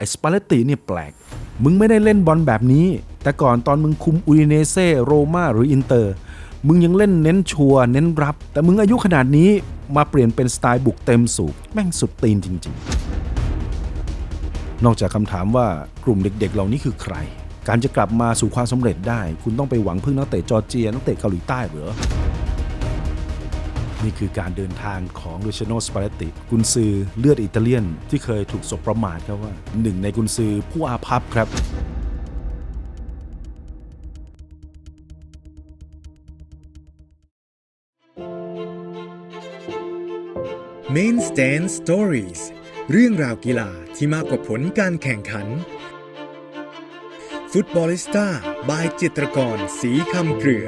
ไอ้สปาเลตติเนี่ยแปลก มึงไม่ได้เล่นบอลแบบนี้ แต่ก่อนตอนมึงคุมอุดิเนเซ่โรมาหรืออินเตอร์ มึงยังเล่นเน้นชัวร์เน้นรับ แต่มึงอายุขนาดนี้มาเปลี่ยนเป็นสไตล์บุกเต็มสูบแม่งสุดตีนจริง ๆ นอกจากคำถามว่ากลุ่มเด็กๆ เหล่านี้คือใคร การจะกลับมาสู่ความสำเร็จได้ คุณต้องไปหวังพึ่งนักเตะจอร์เจียนักเตะเกาหลีใต้เหรอ นี่คือการเดินทางของลูเชโนสปาเลตติกุนซือเลือดอิตาเลียน ที่เคยถูกสบประมาทครับว่าหนึ่งในกุนซือผู้อาภัพครับ Main Stand Stories เรื่องราวกีฬาที่มากกว่าผลการแข่งขัน ฟุตบอลิสต้า บายจิตรกร สีคำเกลือ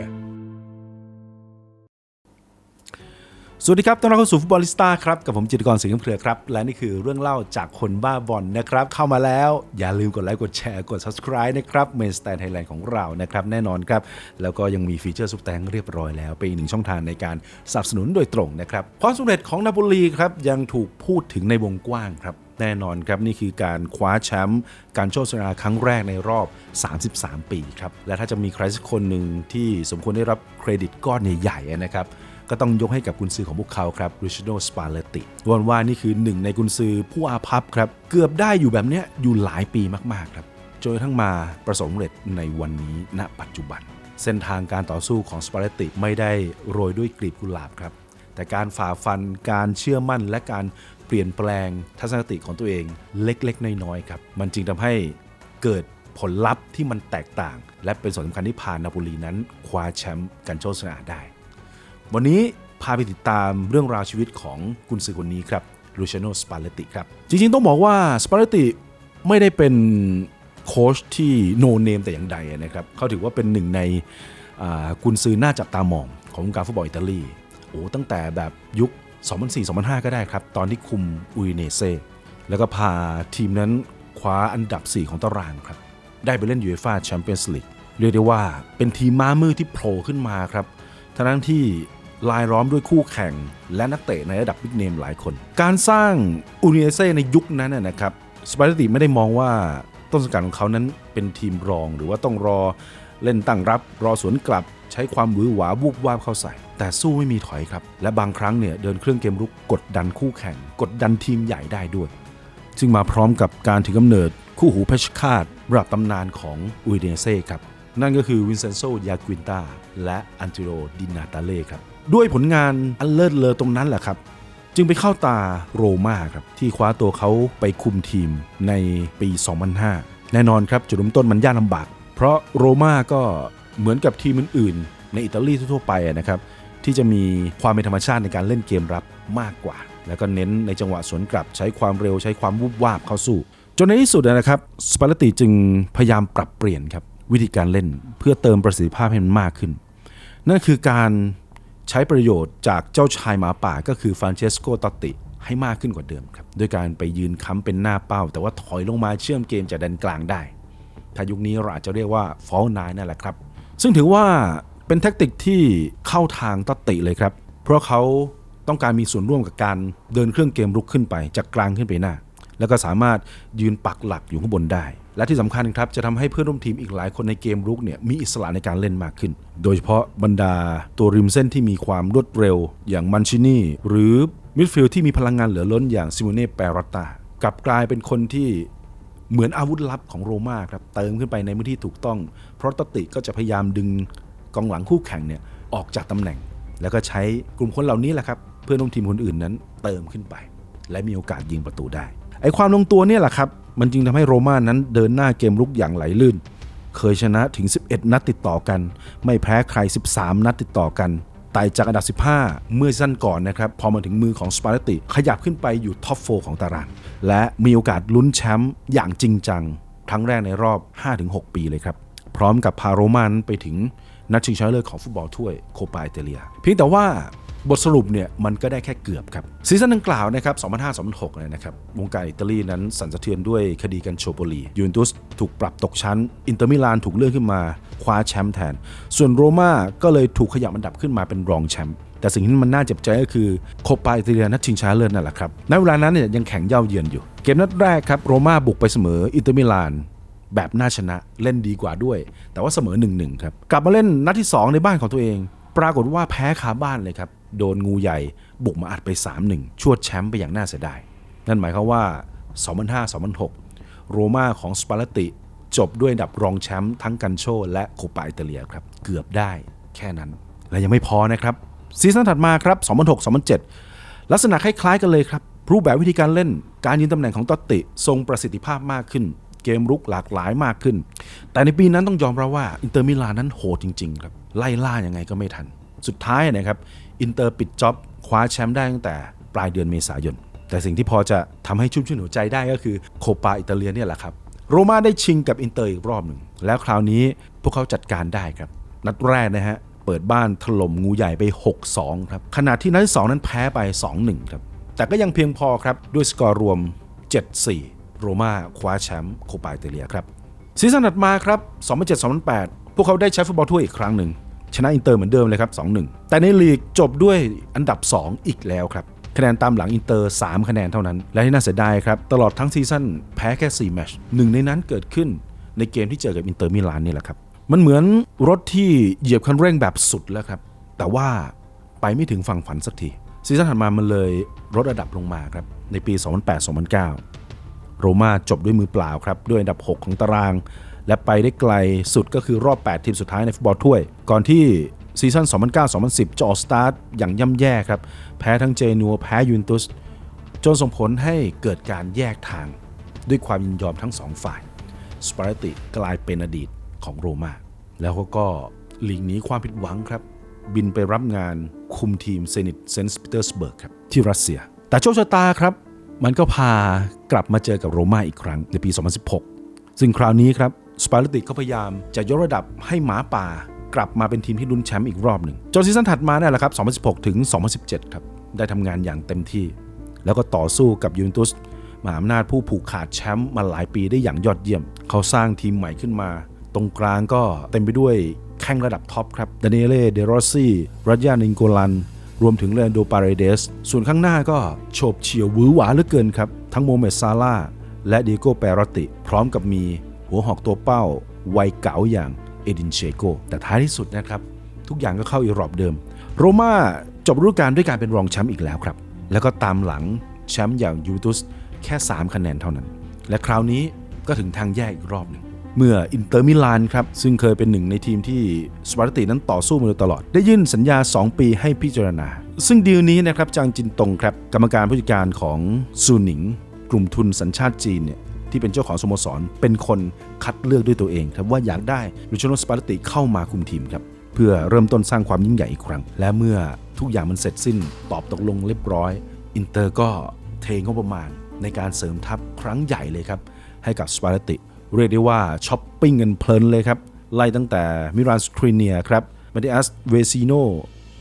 สวัสดีครับ ต้อนรับเข้าสู่ฟุตบอลลิสต้าครับ กับผมจิตรกรสิงห์เครือครับ และนี่คือเรื่องเล่าจากคนบ้าบอลนะครับ เข้ามาแล้วอย่าลืมกดไลค์ กดแชร์ กด subscribe นะครับเมนสแตนไทยแลนด์ของเรานะครับ แน่นอนครับ แล้วก็ยังมีฟีเจอร์ซุปแตงเรียบร้อยแล้ว เป็นอีกหนึ่งช่องทางในการสนับสนุนโดยตรงนะครับ ความสำเร็จของนาโปลีครับยังถูกพูดถึงในวงกว้างครับแน่นอนครับ นี่คือการคว้าแชมป์การโชคชะตาครั้งแรกในรอบ 33 ปีครับและถ้าจะมีใครสักคนหนึ่งที่สมควรได้รับเครดิตก้อนใหญ่ๆนะครับ ก็ต้องยกให้กับกุนซือของพวกเขาครับริชโนสปาเลติวันว่านี่คือหนึ่งในกุนซือผู้อาภัพครับ เกือบได้อยู่แบบเนี้ยอยู่หลายปีมากๆครับจนทั่งมาประสบความสำเร็จในวันนี้ณ ปัจจุบัน เส้นทางการต่อสู้ของสปาเลติไม่ได้โรยด้วยกลีบกุหลาบครับ แต่การฝ่าฟันการเชื่อมั่นและการเปลี่ยนแปลงทัศนคติของตัวเองเล็กๆ น้อยๆครับ มันจึงทำให้เกิดผลลัพธ์ที่มันแตกต่าง และเป็นส่วนสำคัญที่พานาโปลีนั้นคว้าแชมป์กันโชคชนะได้ วันนี้พาไปติดตามเรื่องราวชีวิตของกุนซือคนนี้ครับลูชโนสปาเลติครับ จริงๆ ต้องบอกว่าสปาเลติไม่ได้เป็นโค้ชที่โนเนมแต่อย่างใดนะครับเขาถือว่าเป็นหนึ่งในกุนซือหน้าจับตามองของวงการฟุตบอลอิตาลีโอ้ตั้งแต่แบบยุค 2004-2005 ก็ได้ครับ ตอนที่คุมอุยเนเซแล้วก็พาทีมนั้นคว้าอันดับ 4 ของตารางครับ ได้ไปเล่นยูเอฟ่าแชมเปี้ยนส์ลีกเรียกได้ว่าเป็นทีมม้ามืดที่โผล่ขึ้นมาครับทั้งที่ ลายล้อมด้วยคู่แข่ง และนักเตะในระดับบิ๊กเนมหลายคน การสร้างอูนิเอเซ่ในยุคนั้นนะนะครับสปาเกตติไม่ได้มองว่าต้นสังกัดของเขานั้นเป็นทีมรองหรือว่าต้องรอเล่นตั้งรับ รอสวนกลับใช้ความหวือหวาวูบวาบเข้าใส่ แต่สู้ไม่มีถอยครับ และบางครั้งเนี่ยเดินเครื่องเกมรุกกดดันคู่แข่ง กดดันทีมใหญ่ได้ด้วย ซึ่งมาพร้อมกับการถือกำเนิดคู่หูเพชรฆาตระดับตำนานของอุยเนเซ่ครับ นั่นก็คือวินเซนโซ ยาควินตาและอันติโร ดินาตาเล่ครับ ด้วยผลงานอันเลิศเลอตรงนั้นแหละครับ จึงไปเข้าตาโรม่าครับ ที่คว้าตัวเขาไปคุมทีมในปี 2005 แน่นอนครับ จุดเริ่มต้นมันยากลำบาก เพราะโรม่าก็เหมือนกับทีมอื่นๆ ในอิตาลีทั่วไปนะครับที่จะมีความเป็นธรรมชาติในการเล่นเกมรับมากกว่า แล้วก็เน้นในจังหวะสวนกลับใช้ความเร็วใช้ความวุบวาบเข้าสู้ จนในที่สุดนะครับสปาเลติจึงพยายามปรับเปลี่ยนครับ วิธีการเล่นเพื่อเติมประสิทธิภาพให้มันมากขึ้น นั่นคือการใช้ประโยชน์จากเจ้าชายหมาป่าก็คือฟรานเชสโกตติให้มากขึ้นกว่าเดิมครับด้วยการไปยืนค้ำเป็นหน้าเป้า แต่ว่าถอยลงมาเชื่อมเกมจากแดนกลางได้ถ้ายุคนี้เราอาจจะเรียกว่าฟอลนายนั่นแหละครับ ซึ่งถือว่าเป็นแทคติกที่เข้าทางตตติเลยครับ เพราะเขาต้องการมีส่วนร่วมกับการเดินเครื่องเกมรุกขึ้นไปจากกลางขึ้นไปหน้า แล้วก็สามารถยืนปักหลักอยู่ข้างบนได้ และที่สำคัญครับจะทำให้เพื่อนร่วมทีมอีกหลายคนในเกมรุกเนี่ยมีอิสระในการเล่นมากขึ้น โดยเฉพาะบรรดาตัวริมเส้นที่มีความรวดเร็ว อย่างมันชินีหรือมิดฟิลด์ที่มีพลังงานเหลือล้นอย่างซิโมเน่เปรอตตากลับกลายเป็นคนที่เหมือนอาวุธลับของโรม่าครับเติมขึ้นไปในพื้นที่ถูกต้อง เพราะตติก็จะพยายามดึงกองหลังคู่แข่งเนี่ยออกจากตำแหน่ง แล้วก็ใช้กลุ่มคนเหล่านี้แหละครับเพื่อนร่วมทีมคนอื่นนั้นเติมขึ้นไป และมีโอกาสยิงประตูได้ ไอความลงตัวเนี่ยแหละครับ มันจึงทำให้โรม่านั้นเดินหน้าเกมลุกอย่างไหลลื่น เคยชนะถึง 11 นัดติดต่อกัน ไม่แพ้ใคร 13 นัดติดต่อกันไต่จากอันดับ 15 เมื่อสั้นก่อนนะครับ พอมาถึงมือของสปาเลติขยับขึ้นไปอยู่ท็อป4ของตาราง และมีโอกาสลุ้นแชมป์อย่างจริงจังครั้งแรกในรอบ 5-6 ปีเลยครับ พร้อมกับพาโรมานั้นไปถึงนัดชิงชนะเลิศของฟุตบอลถ้วยโคปาอิตาเลีย เพียงแต่ว่า บทสรุปเนี่ยมันก็ได้แค่เกือบครับซีซั่นดังกล่าวนะครับ2005-2006เนี่ยนะครับวงการอิตาลีนั้นสั่นสะเทือนด้วยคดีกันโชโปลียูเวนตุสถูกปรับตกชั้น อินเตอร์มิลานถูกเลื่อนขึ้นมาคว้าแชมป์แทน ส่วนโรม่าก็เลยถูกขยับอันดับขึ้นมาเป็นรองแชมป์แต่สิ่งที่มันน่าเจ็บใจก็คือโคปาอิตาเลียนัดชิงชนะเลิศนั่นแหละครับในเวลานั้นเนี่ยยังแข่งเย่าเยือนอยู่ เกมนัดแรกครับโรม่าบุกไปเสมออินเตอร์มิลานแบบน่าชนะเล่นดีกว่าด้วย แต่ว่าเสมอ1นครับกลับมาเล่นนัดที่ 2 ในบ้านของตัวเอง ปรากฏว่าแพ้คาบ้านเลยครับ โดนงูใหญ่ บุกมาอัดไป 3-1 ชวดแชมป์ไปอย่างน่าเสียดาย นั่นหมายความว่า 2005-2006 โรม่าของสปาเลติจบด้วยอันดับรองแชมป์ทั้งกันโชและโคปาอิตาเลียครับ เกือบได้แค่นั้น และยังไม่พอนะครับ ซีซั่นถัดมาครับ 2006-2007 ลักษณะคล้ายๆกันเลยครับ รูปแบบวิธีการเล่น การยืนตำแหน่งของตอตติ ทรงประสิทธิภาพมากขึ้น เกมรุกหลากหลายมากขึ้น แต่ในปีนั้นต้องยอมรับว่าอินเตอร์มิลานนั้นโหดจริงๆครับ ไล่ล่ายังไงก็ไม่ทัน สุดท้ายนะครับ อินเตอร์ปิดจ็อบคว้าแชมป์ได้ตั้งแต่ปลายเดือนเมษายน แต่สิ่งที่พอจะทำให้ชุ่มชื่นหัวใจได้ก็คือโคปาอิตาเลียเนี่ยแหละครับโรม่าได้ชิงกับอินเตอร์อีกรอบหนึ่งแล้วคราวนี้พวกเขาจัดการได้ครับ นัดแรกนะฮะเปิดบ้านถล่มงูใหญ่ไป 6-2 ครับขณะที่นัดที่2นั้นแพ้ไป 2-1 ครับ แต่ก็ยังเพียงพอครับ ด้วยสกอร์รวม 7-4 โรม่าคว้าแชมป์โคปาอิตาเลียครับซีซั่นถัดมาครับ 2007-2008 พวกเขาได้แชมป์ฟุตบอลถ้วยอีกครั้งหนึ่ง ชนะอินเตอร์เหมือนเดิมเลยครับ 2-1 แต่ในลีกจบด้วยอันดับ 2 อีกแล้วครับ คะแนนตามหลังอินเตอร์ 3 คะแนนเท่านั้น และที่น่าเสียดายครับ ตลอดทั้งซีซั่นแพ้แค่ 4 แมชหนึ่งในนั้นเกิดขึ้นในเกมที่เจอกับอินเตอร์มิลานนี่แหละครับ มันเหมือนรถที่เหยียบคันเร่งแบบสุดแล้วครับ แต่ว่าไปไม่ถึงฝั่งฝันสักที ซีซั่นถัดมามันเลยลดระดับลงมาครับ ในปี 2008-2009 โรม่าจบด้วยมือเปล่าครับ ด้วยอันดับ 6 ของตาราง และไปได้ไกลสุดก็คือรอบ 8 ทีมสุดท้ายในฟุตบอลถ้วย ก่อนที่ซีซั่น 2009-2010 จะออกสตาร์ทอย่างย่ำแย่ครับ แพ้ทั้งเจนัวแพ้ยูนตุส จนส่งผลให้เกิดการแยกทางด้วยความยินยอมทั้งสองฝ่าย สปาร์ติกลายเป็นอดีตของโรม่าแล้วเขาก็หลีกหนีความผิดหวังครับ บินไปรับงานคุมทีมเซนิตเซนต์ปีเตอร์สเบิร์กครับที่รัสเซีย แต่โชคชะตาครับ มันก็พากลับมาเจอกับโรม่าอีกครั้งในปี 2016 ซึ่งคราวนี้ครับ สปาร์ติก็พยายามจะยกระดับให้หมาป่ากลับมาเป็นทีมที่ลุ้นแชมป์อีกรอบหนึ่งจนซีซั่นถัดมาเนี่ยแหละครับ 2016 ถึง 2017 ครับ ได้ทำงานอย่างเต็มที่ แล้วก็ต่อสู้กับยูเวนตุสมหาอำนาจผู้ผูกขาดแชมป์มาหลายปีได้อย่างยอดเยี่ยม เขาสร้างทีมใหม่ขึ้นมา ตรงกลางก็เต็มไปด้วยแข้งระดับท็อปครับดานิเอเล่เดรอซี่รัตยานิงโกลัน รวมถึงเลนโดปาเรเดส ส่วนข้างหน้าก็โฉบเฉี่ยวหวือหวาเหลือเกินครับ ทั้งโมเมดซาลาและเดียโกเปรติ พร้อมกับมี หัวหอกตัวเป้าวัยเก๋าอย่างเอดินเชโก แต่ท้ายที่สุดนะครับ ทุกอย่างก็เข้าอีรอบเดิม โรม่าจบฤดูกาลด้วยการเป็นรองแชมป์อีกแล้วครับ แล้วก็ตามหลังแชมป์อย่างยูเวนตุสแค่ 3 คะแนนเท่านั้น และคราวนี้ก็ถึงทางแยกอีกรอบหนึ่งเมื่ออินเตอร์มิลานครับ ซึ่งเคยเป็นหนึ่งในทีมที่สปาร์ตินั้นต่อสู้มาโดยตลอด ได้ยื่นสัญญา 2 ปีให้พิจารณา ซึ่งดีลนี้นะครับจางจินตงครับ กรรมการผู้จัดการของซูหนิง กลุ่มทุนสัญชาติจีนเนี่ย ที่เป็นเจ้าของสโมสร เป็นคนคัดเลือกด้วยตัวเองครับว่าอยากได้ลูชโนสปาร์ติเข้ามาคุมทีมครับเพื่อเริ่มต้นสร้างความยิ่งใหญ่อีกครั้ง และเมื่อทุกอย่างมันเสร็จสิ้น ตอบตกลงเรียบร้อย อินเตอร์ก็เทงบประมาณ ในการเสริมทัพครั้งใหญ่เลยครับ ให้กับสปาร์ติ เรียกได้ว่าช้อปปิ้งกันเพลินเลยครับ ไล่ตั้งแต่มิรานสครีเนียครับมาติอัสเวซิโน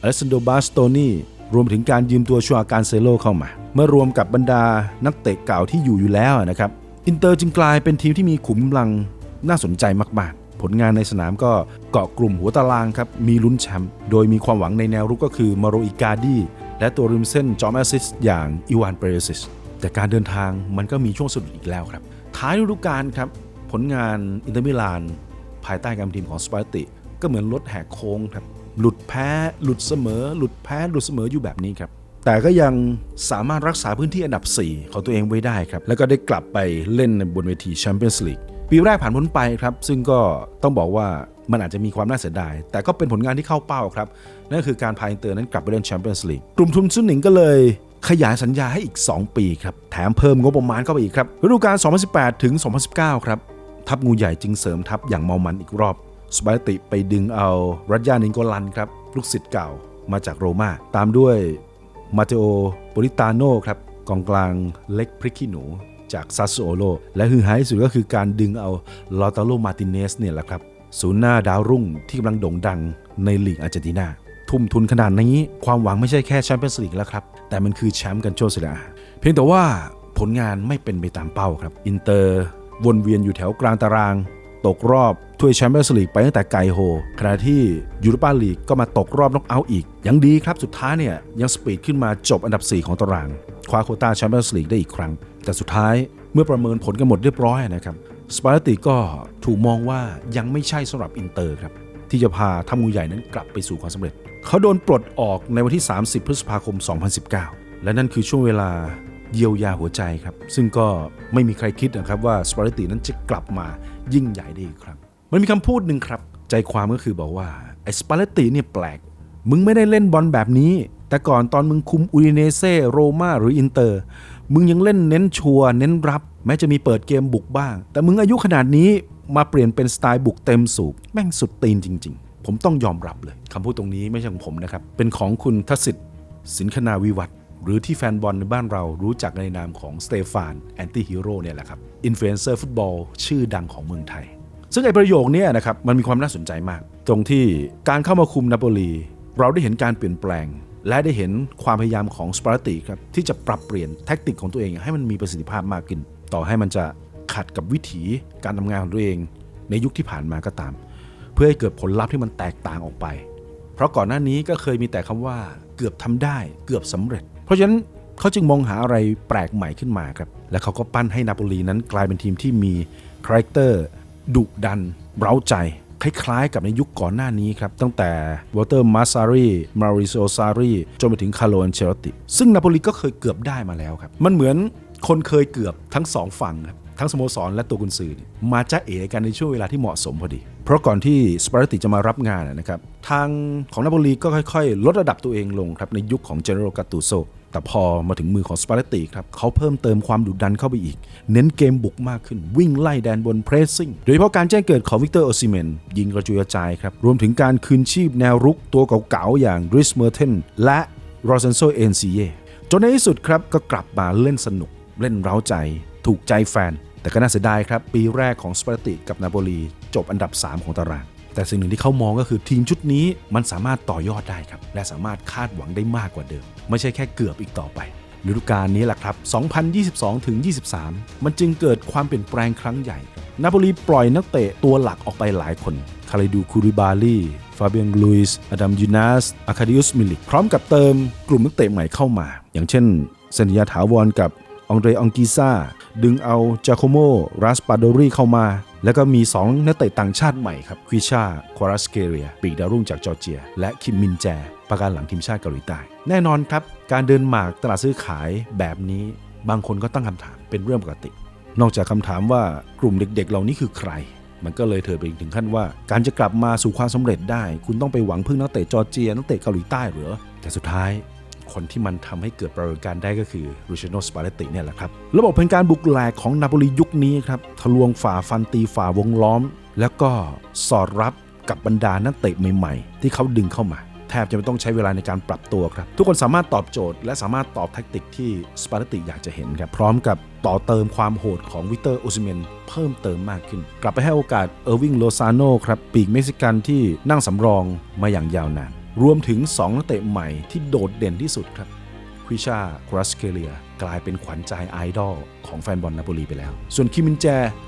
อเลสซานโดบาสโตนีรวมถึงการยืมตัวชัวการเซโลเข้ามา เมื่อรวมกับบรรดานักเตะเก่าที่อยู่อยู่แล้วนะครับ อินเตอร์จึงกลายเป็นทีมที่มีขุมกำลังน่าสนใจมากๆ ผลงานในสนามก็เกาะกลุ่มหัวตารางครับ มีลุ้นแชมป์ โดยมีความหวังในแนวรุกก็คือมาโรอิกาดี และตัวริมเส้นจอมแอสซิสอย่างอีวานเปเรซิส แต่การเดินทางมันก็มีช่วงสะดุดอีกแล้วครับ ท้ายฤดูกาลครับ ผลงานอินเตอร์มิลาน ภายใต้การทีมของสปาร์ติ ก็เหมือนรถแหกโค้งครับ หลุดแพ้ หลุดเสมอ หลุดแพ้ หลุดเสมออยู่แบบนี้ครับ แต่ก็ยังสามารถรักษาพื้นที่อันดับ 4 ของตัวเองไว้ได้ครับ แล้วก็ได้กลับไปเล่นในบนเวทีแชมเปี้ยนส์ลีกปีแรกผ่านพ้นไปครับ ซึ่งก็ต้องบอกว่ามันอาจจะมีความน่าเสียดาย แต่ก็เป็นผลงานที่เข้าเป้าครับ นั่นคือการพาอินเตอร์นั้นกลับไปเล่นแชมเปี้ยนส์ลีกกลุ่มทุนซุนหนิงก็เลยขยายสัญญาให้อีก 2 ปีครับ แถมเพิ่มงบประมาณเข้าไปอีกครับฤดูกาล 2018 ถึง 2019 ครับ ทัพงูใหญ่จึงเสริมทัพอย่างเมามันอีกรอบสปาติไปดึงเอารัตยานิงโกลันครับลูกศิษย์เก่ามาจากโรมาตามด้วย มาเตโอโปลิตาโนครับกองกลางเล็กพริกขี้หนูจากซัสโซโลและฮือฮาที่สุดก็คือการดึงเอาลอตาโลมาติเนสเนี่ยแหละครับศูนย์หน้าดาวรุ่งที่กำลังโด่งดังในลีกอาร์เจนตินาทุ่มทุนขนาดนี้ความหวังไม่ใช่แค่แชมเปี้ยนส์ลีกแล้วครับ แต่มันคือแชมป์กันโชเซเลียเพียงแต่ว่าผลงานไม่เป็นไปตามเป้าครับ อินเตอร์วนเวียนอยู่แถวกลางตาราง ตกรอบถ้วยแชมเปี้ยนส์ลีกไปตั้งแต่ไกโฮขณะที่ยูโรปาลีกก็มาตกรอบน็อกเอาท์อีก ยังดีครับสุดท้ายเนี่ยยังสปีดขึ้นมาจบอันดับ 4 ของตาราง คว้าโคต้าแชมเปี้ยนส์ลีกได้อีกครั้ง แต่สุดท้ายเมื่อประเมินผลกันหมดเรียบร้อยนะครับสปาร์ติก็ถูกมองว่ายังไม่ใช่สำหรับอินเตอร์ครับที่จะพาทัพงูใหญ่นั้นกลับไปสู่ความสำเร็จ เขาโดนปลดออกในวันที่ 30 พฤษภาคม 2019 และนั่นคือช่วงเวลา เยียวยาหัวใจครับ ซึ่งก็ไม่มีใครคิดนะครับว่าสปาร์ตินั้นจะกลับมายิ่งใหญ่ได้อีกครั้ง มันมีคำพูดหนึ่งครับ ใจความก็คือบอกว่าไอ้สปาเลตติเนี่ยแปลก มึงไม่ได้เล่นบอลแบบนี้ แต่ก่อนตอนมึงคุมอูดิเนเซ่โรมาหรืออินเตอร์ มึงยังเล่นเน้นชัวร์เน้นรับ แม้จะมีเปิดเกมบุกบ้าง แต่มึงอายุขนาดนี้มาเปลี่ยนเป็นสไตล์บุกเต็มสูบแม่งสุดตีนจริง ๆ ผมต้องยอมรับเลยคำพูดตรงนี้ไม่ใช่ของผมนะครับเป็นของคุณทศิษฐ์สินคนาวิวัฒ หรือที่แฟนบอลในบ้านเรารู้จักในนามของสเตฟานแอนตี้ฮีโร่เนี่ยแหละครับอินฟลูเอนเซอร์ฟุตบอลชื่อดังของเมืองไทย ซึ่งไอ้ประโยคนี้นะครับมันมีความน่าสนใจมาก ตรงที่การเข้ามาคุมนาโปลีเราได้เห็นการเปลี่ยนแปลง และได้เห็นความพยายามของสปาร์ติครับที่จะปรับเปลี่ยนแท็กติกของตัวเองให้มันมีประสิทธิภาพมากขึ้น ต่อให้มันจะขัดกับวิถีการทำงานของตัวเอง ในยุคที่ผ่านมาก็ตาม เพื่อให้เกิดผลลัพธ์ที่มันแตกต่างออกไป เพราะก่อนหน้านี้ก็เคยมีแต่คำว่าเกือบทำได้ เกือบสำเร็จ ราะฉะนั้นเขาจึงมองหาอะไรแปลกใหม่ขึ้นมาครับ และเขาก็ปั้นให้นาโปลีนั้นกลายเป็นทีมที่มีคาแรคเตอร์ดุดัน เร้าใจ คล้ายๆ กับในยุคก่อนหน้านี้ครับ ตั้งแต่วอเตอร์มาซารีมาริโซซารีจนไปถึงคาร์โลอันเชลติ ซึ่งนาโปลีก็เคยเกือบได้มาแล้วครับ มันเหมือนคนเคยเกือบทั้งสองฝั่งครับทั้งสโมสรและตัวกุนซือมาจ้าเอ๋กันในช่วงเวลาที่เหมาะสมพอดี เพราะก่อนที่สปาร์ติจะมารับงานนะครับ ทางของนาโปลีก็ค่อยๆ ลดระดับตัวเองลงครับในยุคของเจเนอเรกาตูโซ แต่พอมาถึงมือของสปาร์ติครับเขาเพิ่มเติมความดุดันเข้าไปอีก เน้นเกมบุกมากขึ้น วิ่งไล่แดนบนเพรสซิ่งโดยเฉพาะการแจ้งเกิดของวิกเตอร์โอซิเมนยิงกระจุยกระจายครับ รวมถึงการคืนชีพแนวรุกตัวเก่าๆอย่างดริสเมอร์เทนและโรเซนโซเอ็นซีเยจนในที่สุดครับก็กลับมาเล่นสนุก เล่นเร้าใจ ถูกใจแฟน แต่ก็น่าเสียดายครับ ปีแรกของสปาร์ติกับนาโปลีจบอันดับ 3 ของตาราง แต่สิ่งหนึ่งที่เขามองก็คือทีมชุดนี้มันสามารถต่อยอดได้ครับ และสามารถคาดหวังได้มากกว่าเดิม ไม่ใช่แค่เกือบอีกต่อไปฤดูกาลนี้แหละครับ 2022 ถึง 23 มันจึงเกิดความเปลี่ยนแปลงครั้งใหญ่ นาโปลีปล่อยนักเตะตัวหลักออกไปหลายคน คาริดูคูริบาลีฟาเบียนลุยส์อดัมยูนาสอาคาดิอุสมิลิก พร้อมกับเติมกลุ่มนักเตะใหม่เข้ามา อย่างเช่นเซนยาถาวรกับ องเดรองกิซาดึงเอาจาโคโมรัสปาโดรีเข้ามา แล้วก็มี 2 นักเตะต่างชาติใหม่ครับควิชาควารัสเกเรีย ปีกดาวรุ่งจากจอร์เจีย และคิมมินแจ ประการหลังทีมชาติเกาหลีใต้ แน่นอนครับ การเดินหมากตลาดซื้อขายแบบนี้ บางคนก็ตั้งคำถามเป็นเรื่องปกติ นอกจากคำถามว่ากลุ่มเด็กๆ เหล่านี้คือใครมันก็เลยเถิดไปถึงขั้นว่า การจะกลับมาสู่ความสำเร็จได้ คุณต้องไปหวังพึ่งนักเตะจอร์เจียนักเตะเกาหลีใต้หรือแต่สุดท้าย คนที่มันทำให้เกิดปรากฏการณ์ได้ก็คือรูเชโนสปาเลตติเนี่ยแหละครับ ระบบเป็นการบุกแหลกของนาโปลียุคนี้ครับทะลวงฝ่าฟันตีฝ่าวงล้อม แล้วก็สอดรับกับบรรดานักเตะใหม่ๆ ที่เขาดึงเข้ามา แทบจะไม่ต้องใช้เวลาในการปรับตัวครับ ทุกคนสามารถตอบโจทย์ และสามารถตอบแทคติกที่สปาเลตติอยากจะเห็นครับพร้อมกับต่อเติมความโหดของวิเตอร์โอซิเมนเพิ่มเติมมากขึ้น กลับไปให้โอกาสเออร์วิงโลซาโนครับปีกเม็กซิกันที่นั่งสำรองมาอย่างยาวนาน รวมถึง 2 นักเตะใหม่ที่โดดเด่นที่สุดครับคริชาครัสเคเลีย กลายเป็นขวัญใจไอดอลของแฟนบอลนาโปลีไปแล้ว ส่วนคิมมินแจ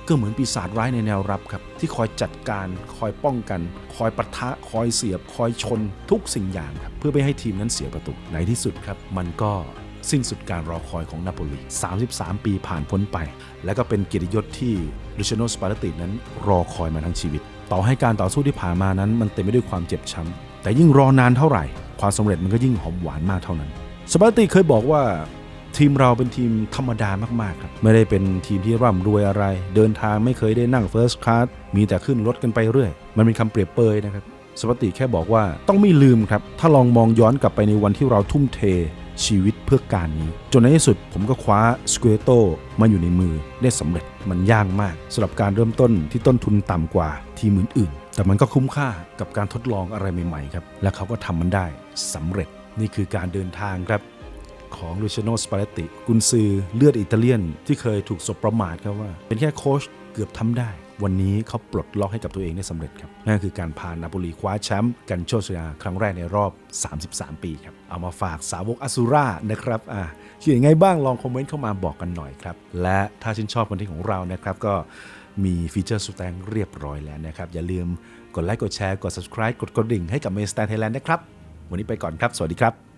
ก็เหมือนปีศาจร้ายในแนวรับครับ ที่คอยจัดการคอยป้องกัน คอยปะทะ คอยเสียบ คอยชนทุกสิ่งอย่างครับ เพื่อไม่ให้ทีมนั้นเสียประตูในที่สุดครับ มันก็สิ้นสุดการรอคอยของนาโปลี 33 ปีผ่านพ้นไป และก็เป็นเกียรติยศที่ลูเชโนสปาร์ตินั้นรอคอยมาทั้งชีวิต ต่อให้การต่อสู้ที่ผ่านมานั้น มันเต็มไปด้วยความเจ็บช้ำ แต่ยิ่งรอนานเท่าไหร่ ความสำเร็จมันก็ยิ่งหอมหวานมากเท่านั้นสปาร์ติเคยบอกว่าทีมเราเป็นทีมธรรมดามากๆครับ ไม่ได้เป็นทีมที่ร่ำรวยอะไร เดินทางไม่เคยได้นั่งเฟิร์สคลาสมีแต่ขึ้นรถกันไปเรื่อย มันเป็นคำเปรียบเปยนะครับสปาร์ติแค่บอกว่าต้องไม่ลืมครับ ถ้าลองมองย้อนกลับไปในวันที่เราทุ่มเทชีวิตเพื่อการนี้ จนในที่สุดผมก็คว้าสเกโตมาอยู่ในมือได้สำเร็จมันยากมากสำหรับการเริ่มต้นที่ต้นทุนต่ำกว่าทีมอื่น แต่มันก็คุ้มค่ากับการทดลองอะไรใหม่ๆครับ และเขาก็ทำมันได้สำเร็จนี่คือการเดินทางครับของลูเชโนสปาเลตติกุนซือเลือดอิตาเลียน ที่เคยถูกสบประมาทครับว่า เป็นแค่โค้ชเกือบทำได้ วันนี้เขาปลดล็อกให้กับตัวเองได้สำเร็จครับ นั่นคือการพานาโปลีคว้าแชมป์กันโชชยาครั้งแรกในรอบ 33 ปีครับ เอามาฝากสาวกอสูรานะครับอ่าคิดยังไงบ้างลองคอมเมนต์เข้ามาบอกกันหน่อยครับ และถ้าชื่นชอบคอนเทนต์ของเรานะครับก็ มีฟีเจอร์สแตงเรียบร้อยแล้วนะครับ อย่าลืมกดไลค์กดแชร์กด subscribe กดกระดิ่งให้กับ Main Stand Thailand นะครับ วันนี้ไปก่อนครับ สวัสดีครับ